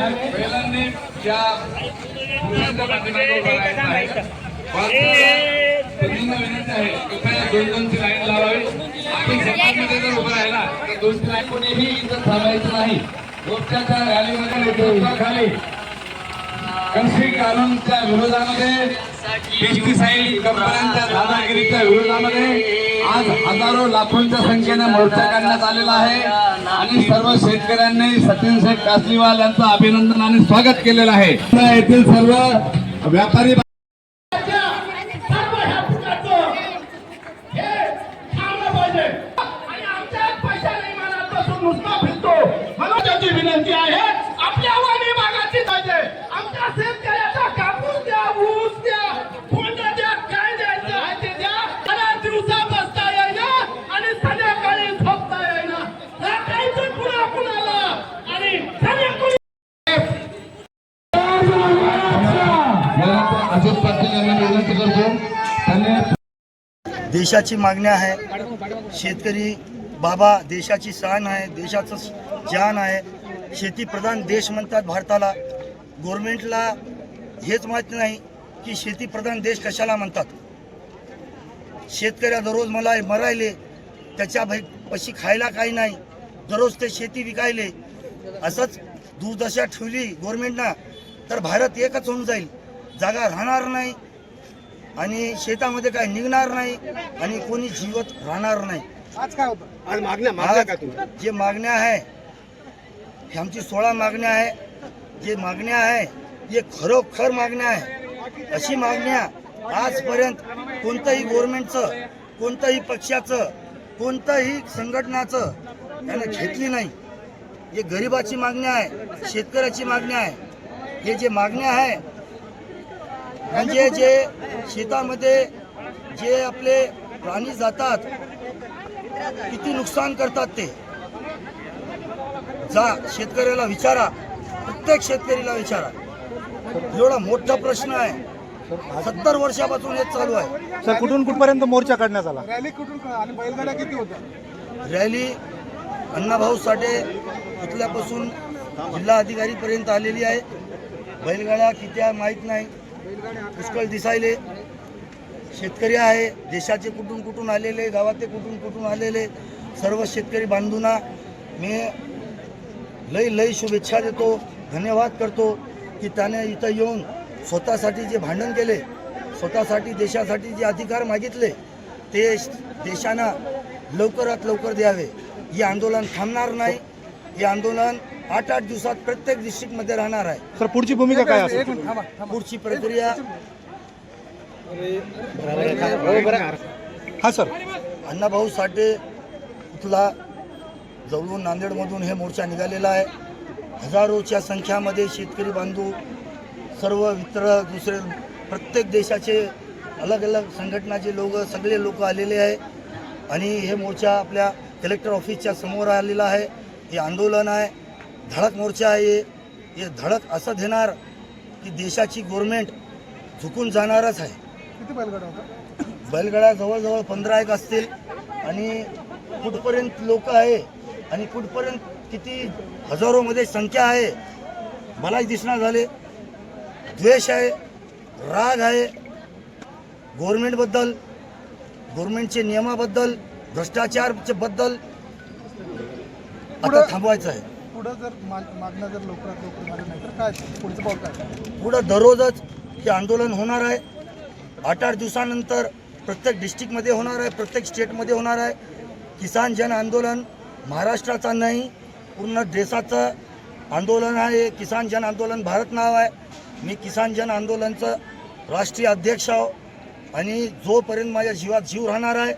बैलांनी त्या मुलांच्या विनंती आहे. कृपया दोन दोनची लाईन लावावी आपण शेतामध्ये जर उभं राहिला तर दोनची लाईन कोणीही इथं थांबायचं नाही रोजच्या रॅलीमध्ये खाली कृषी कानूनच्या विरोधामध्ये पेस्टिसाईड कंपन्यांच्या दादागिरीच्या विरोधामध्ये आज हजारो लाखोंच्या संख्येने मोर्चा काढण्यात आलेला आहे. आणि सर्व शेतकऱ्यांनी सचिन शेख कासलीवाल यांचं अभिनंदन आणि स्वागत केलेलं आहे. येथील सर्व व्यापारी अजित पाटील यांना विनंती करतो. त्यांनी देशाची मागणी आहे. शेतकरी बाबा देशाची शान आहे देशाचं जान आहे. शेतीप्रधान देश म्हणतात भारताला. गव्हर्मेंटला हेच माहीत नाही की शेतीप्रधान देश कशाला म्हणतात. शेतकऱ्या दररोज मला मरायले त्याच्या भाई पशी खायला काही नाही. दररोज ते शेती विकायले. असंच दुर्दशा ठेवली गव्हर्मेंटनं तर भारत एकच होऊन जाईल. जागा राहणार नाही आणि शेतामध्ये काय निघणार नाही आणि कोणी जीवत राहणार नाही. आज काय होतं? आज मागण्या तुम्ही? जे मागण्या आहे हे आमची सोळा मागण्या आहे. जे मागण्या आहे हे खरोखर मागण्या आहे. अशी मागण्या आजपर्यंत कोणतंही गव्हर्नमेंटचं कोणत्याही पक्षाचं कोणत्याही संघटनाचं त्याने घेतली नाही. हे गरिबाची मागणी आहे शेतकऱ्याची मागणी आहे. हे जे मागण्या आहे म्हणजे जे शेतामध्ये जे आपले प्राणी जातात किती नुकसान करतात ते. जा शेतकऱ्याला विचारा. प्रत्येक शेतकरीला विचारा. एवढा मोठा प्रश्न आहे. सत्तर वर्षापासून हे चालू आहे. सर कुठून कुठपर्यंत मोर्चा काढण्यात आला? रॅली कुठून आणि बैलगाड्या किती होत्या? रॅली अण्णाभाऊ साठे इथल्यापासून जिल्हा अधिकारीपर्यंत आलेली आहे. बैलगाड्या किती आहे माहीत नाही. पुष्कळ दिसायले. शेतकरी आहे. देशाचे कुठून कुठून आलेले गावाते कुठून कुठून आलेले सर्व शेतकरी बांधूंना मी लई लई शुभेच्छा देतो धन्यवाद करतो की त्याने इथं येऊन स्वतःसाठी जे भांडण केले स्वतःसाठी देशासाठी जे अधिकार मागितले ते देशांना लवकरात लवकर द्यावे. हे आंदोलन थांबणार नाही. हे आंदोलन आठ आठ दिवसात प्रत्येक डिस्ट्रिक्टमध्ये राहणार आहे. सर पुढची भूमिका काय असेल? पुढची प्रक्रिया. हा सर. अण्णाभाऊ साठे इथला जवळून नांदेडमधून हे मोर्चा निघालेला आहे. हजारोच्या संख्यामध्ये शेतकरी बांधव सर्व मित्र दुसरे प्रत्येक देशाचे अलग अलग संघटनाचे लोक सगळे लोक आलेले आहे. आणि हे मोर्चा आपल्या कलेक्टर ऑफिसच्या समोर आलेला आहे. हे आंदोलन आहे. धडक मोर्चा आहे. हे धडक असं देणार की देशाची गव्हर्मेंट झुकून जाणारच आहे. किती बैलगाड्या जवळजवळ पंधरा एक असतील आणि कुठपर्यंत लोक आहे आणि कुठपर्यंत किती हजारोमध्ये संख्या आहे मलाही दिसणार झाले. द्वेष आहे राग आहे. गव्हर्मेंटबद्दल गव्हर्मेंटचे नियमाबद्दल भ्रष्टाचारचे बद्दल आता थांबवायचं आहे. पुढं जर मागणं जर लवकरात लवकर झालं नाही तर काय? पुढचं पाऊल काय? पुढं दररोजच हे आंदोलन होणार आहे. आठ आठ दिवसानंतर प्रत्येक डिस्ट्रिक्टमध्ये होणार आहे प्रत्येक स्टेटमध्ये होणार आहे. किसान जन आंदोलन महाराष्ट्राचा नाही पूर्ण देशाचं आंदोलन आहे. किसान जन आंदोलन भारत नाव आहे. मी किसान जन आंदोलनचं राष्ट्रीय अध्यक्ष आहो. आणि जोपर्यंत माझ्या जीवात जीव राहणार आहे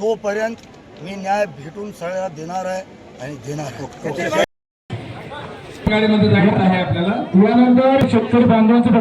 तोपर्यंत मी न्याय भेटून सगळ्या देणार आहे आणि देणार गाडीमध्ये जायचं आहे आपल्याला. यानंतर शेतकरी बांधवांचं